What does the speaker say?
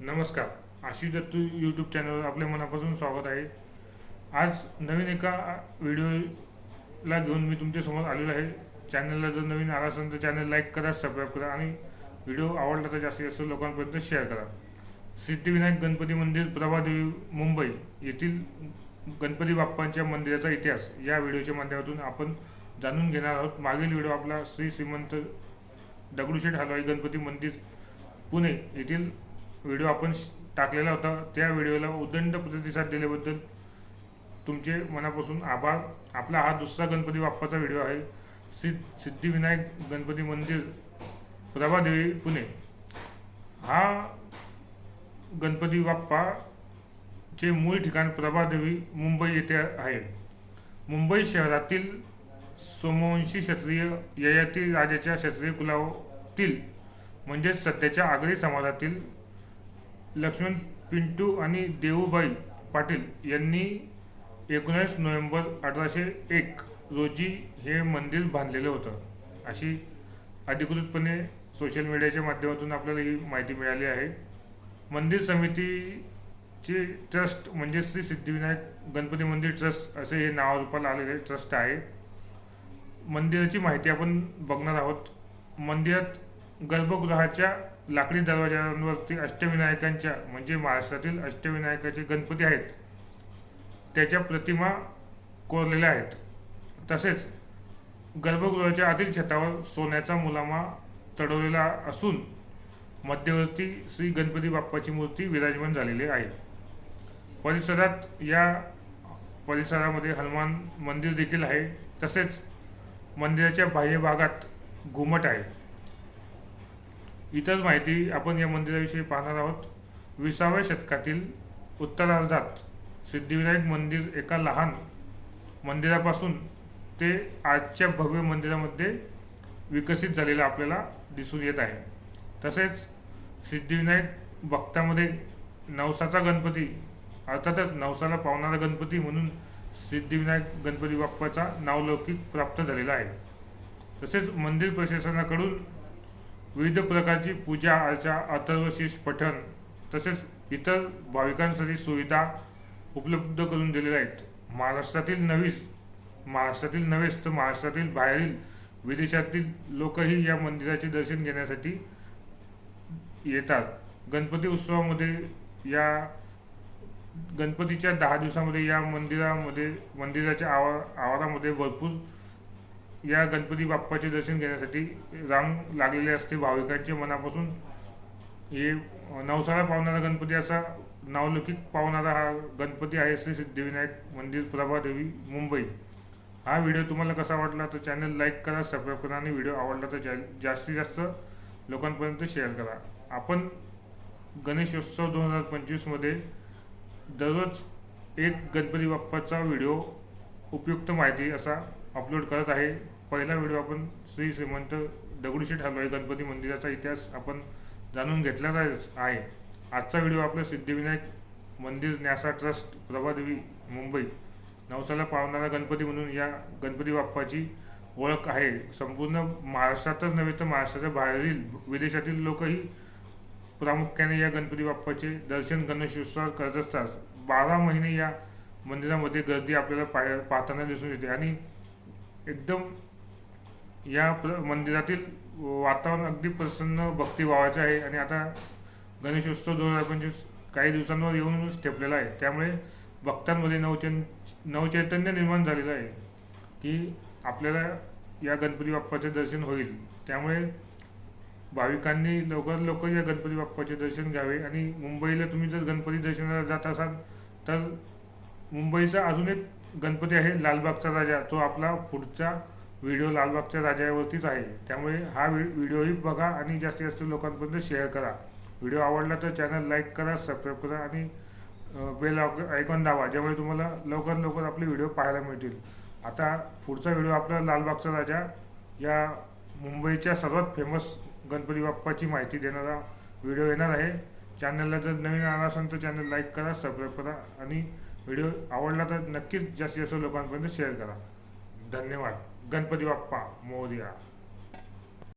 नमस्कार. आशिष दत्तू यूट्यूब चॅनलवर आपले मनापासून स्वागत आहे. आज नवीन एका व्हिडिओला घेऊन मी तुमच्यासमोर आलेलो आहे. चॅनलला जर नवीन आला असेल तर चॅनल लाईक करा सबस्क्राईब करा आणि व्हिडिओ आवडला तर जास्तीत जास्त लोकांपर्यंत शेअर करा. सिद्धिविनायक गणपती मंदिर प्रभादेवी मुंबई येथील गणपती बाप्पांच्या मंदिराचा इतिहास या व्हिडिओच्या माध्यमातून आपण जाणून घेणार आहोत. मागील व्हिडिओ आपला श्री श्रीमंत दगडूशेठ हलवाई गणपती मंदिर पुणे येथील व्हिडिओ आपण टाकलेला होता त्या व्हिडिओला उदंड प्रतिसाद दिल्याबद्दल तुमचे मनापासून आभार. आपला हा दुसरा गणपती बाप्पाचा व्हिडिओ आहे. सिद्ध सिद्धिविनायक गणपती मंदिर प्रभादेवी पुणे. हा गणपती बाप्पाचे मूळ ठिकाण प्रभादेवी मुंबई येथे आहे. मुंबई शहरातील सोमवंशी क्षत्रिय ययाती राजाच्या क्षत्रिय कुलातील म्हणजेच सध्याच्या आगरी समाजातील लक्ष्मण पिंटू आणि देऊबाई पाटील यांनी एकोणीस नोव्हेंबर अठराशे एक रोजी हे मंदिर बांधलेलं होतं. अशी अधिकृतपणे सोशल मीडियाच्या माध्यमातून आपल्याला ही माहिती मिळाली आहे. मंदिर समितीचे ट्रस्ट म्हणजे श्री सिद्धिविनायक गणपती मंदिर ट्रस्ट असे हे नावारूपाला आलेले ट्रस्ट आहे. मंदिराची माहिती आपण बघणार आहोत. मंदिरात गर्भगृहाच्या लाकडी दरवाजांवरती अष्टविनायकांच्या म्हणजे महाराष्ट्रातील अष्टविनायकाचे गणपती आहेत. त्याच्या प्रतिमा कोरलेल्या आहेत. तसेच गर्भगृहाच्या आतील छतावर सोन्याचा मुलामा चढवलेला असून मध्यवर्ती श्री गणपती बाप्पाची मूर्ती विराजमान झालेली आहे. परिसरात या परिसरामध्ये हनुमान मंदिर देखील आहे. तसेच मंदिराच्या बाह्य भागात घुमट आहे. इतर माहिती आपण या मंदिराविषयी पाहणार आहोत. विसाव्या शतकातील उत्तरार्धात सिद्धिविनायक मंदिर एका लहान मंदिरापासून ते आजच्या भव्य मंदिरामध्ये विकसित झालेलं आपल्याला दिसून येत आहे. तसेच सिद्धिविनायक भक्तामध्ये नवसाचा गणपती अर्थातच नवसाला पावणारा गणपती म्हणून सिद्धिविनायक गणपती बाप्पाचा नावलौकिक प्राप्त झालेला आहे. तसेच मंदिर प्रशासनाकडून विविध प्रकारची पूजा अर्चा अथर्वशीष पठण तसेच इतर भाविकांसाठी सुविधा उपलब्ध करून दिलेल्या आहेत. महाराष्ट्रातील नवीच महाराष्ट्रातील नव्हेच तर महाराष्ट्रातील बाहेरील विदेशातील लोकही या मंदिराचे दर्शन घेण्यासाठी येतात. गणपती उत्सवामध्ये या गणपतीच्या दहा दिवसामध्ये या मंदिरामध्ये मंदिराच्या आवा आवारामध्ये भरपूर या गणपती बाप्पाचे दर्शन घेण्यासाठी रांग लागलेले असते. भाविकांच्या मनापासून हे नवसाला पावणारा गणपती असा नावलौकिक पावणारा हा गणपती आहे. श्री सिद्धिविनायक मंदिर प्रभादेवी मुंबई. हा व्हिडिओ तुम्हाला कसा वाटला तर चॅनल लाईक करा सबस्क्राईब करा आणि व्हिडिओ आवडला तर जा जास्तीत जास्त लोकांपर्यंत शेअर करा. आपण गणेशोत्सव दोन हजार पंचवीसमध्ये दररोज एक गणपती बाप्पाचा व्हिडिओ उपयुक्त माहिती असा अपलोड करत आहे. पहिला व्हिडिओ आपण श्री श्रीमंत दगडूशेठ हलवाई गणपती मंदिराचा इतिहास आपण जाणून घेतलाच आहे. आजचा व्हिडिओ आपला सिद्धिविनायक मंदिर न्यासा ट्रस्ट प्रभादेवी मुंबई. नवसाला पावणारा गणपती म्हणून या गणपती बाप्पाची ओळख आहे. संपूर्ण महाराष्ट्रातच नव्हे तर महाराष्ट्राच्या बाहेरील विदेशातील लोकही प्रामुख्याने या गणपती बाप्पाचे दर्शन गणेशोत्सवात करत असतात. बारा महिने या मंदिरामध्ये गर्दी आपल्याला पाह पाहताना दिसून येते आणि एकदम या प्र मंदिरातील वातावरण अगदी प्रसन्न भक्तिभावाचे आहे. आणि आता गणेशोत्सव दोन हजार पंचवीस काही दिवसांवर येऊनच ठेपलेला आहे. त्यामुळे भक्तांमध्ये नवचैन नवचैतन्य निर्माण झालेलं आहे की आपल्याला या गणपती बाप्पाचे दर्शन होईल. त्यामुळे भाविकांनी लवकर लवकर या गणपती बाप्पाचे दर्शन घ्यावे. आणि मुंबईला तुम्ही जर गणपती दर्शनाला जात असाल तर मुंबईचा अजून एक गणपती आहे लालबागचा राजा. तो आपला पुढचा व्हिडिओ लालबागच्या राजावरतीच आहे. त्यामुळे हा व्हि व्हिडिओही बघा आणि जास्तीत जास्त लोकांपर्यंत शेअर करा. व्हिडिओ आवडला तर चॅनल लाईक करा सबस्क्राईब करा आणि बेल आयकॉन दावा ज्यामुळे तुम्हाला लवकर लवकर आपले व्हिडिओ पाहायला मिळतील. आता पुढचा व्हिडिओ आपला लालबागचा राजा. या मुंबईच्या सर्वात फेमस गणपती बाप्पाची माहिती देणारा व्हिडिओ येणार आहे. चॅनलला जर नवीन आला असेल तर चॅनल लाईक करा सबस्क्राईब करा आणि व्हिडिओ आवडला तर नक्कीच जास्तीत जास्त लोकांपर्यंत शेअर करा. धन्यवाद. गणपती बाप्पा मोरया.